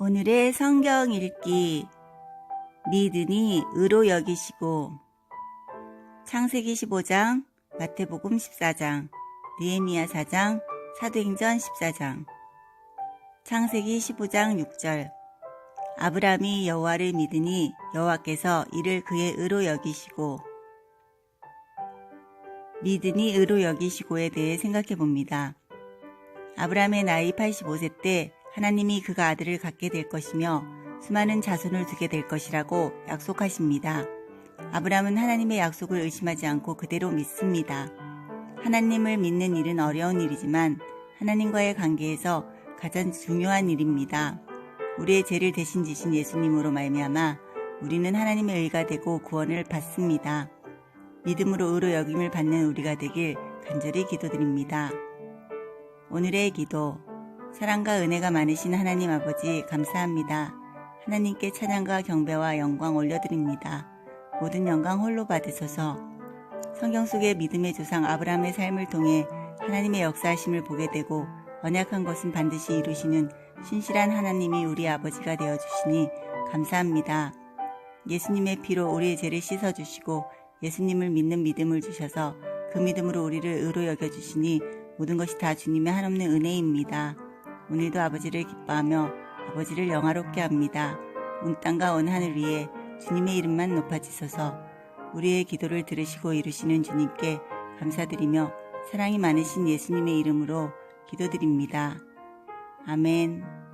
오늘의 성경 읽기. 믿으니 의로 여기시고. 창세기 15장, 마태복음 14장, 느헤미야 4장, 사도행전 14장. 창세기 15장 6절. 아브라함이 여호와를 믿으니 여호와께서 이를 그의 의로 여기시고. 믿으니 의로 여기시고에 대해 생각해 봅니다. 아브라함의 나이 85세 때 하나님이 그가 아들을 갖게 될 것이며 수많은 자손을 두게 될 것이라고 약속하십니다. 아브라함은 하나님의 약속을 의심하지 않고 그대로 믿습니다. 하나님을 믿는 일은 어려운 일이지만 하나님과의 관계에서 가장 중요한 일입니다. 우리의 죄를 대신 지신 예수님으로 말미암아 우리는 하나님의 의가 되고 구원을 받습니다. 믿음으로 의로 여김을 받는 우리가 되길 간절히 기도드립니다. 오늘의 기도 사랑과 은혜가 많으신 하나님 아버지 감사합니다. 하나님께 찬양과 경배와 영광 올려드립니다. 모든 영광 홀로 받으소서. 성경 속의 믿음의 조상 아브라함의 삶을 통해 하나님의 역사하심을 보게 되고 언약한 것은 반드시 이루시는 신실한 하나님이 우리 아버지가 되어 주시니 감사합니다. 예수님의 피로 우리의 죄를 씻어 주시고 예수님을 믿는 믿음을 주셔서 그 믿음으로 우리를 의로 여겨 주시니 모든 것이 다 주님의 한없는 은혜입니다. 오늘도 아버지를 기뻐하며 아버지를 영화롭게 합니다. 온 땅과 온 하늘 위에 주님의 이름만 높아지소서 우리의 기도를 들으시고 이루시는 주님께 감사드리며 사랑이 많으신 예수님의 이름으로 기도드립니다. 아멘.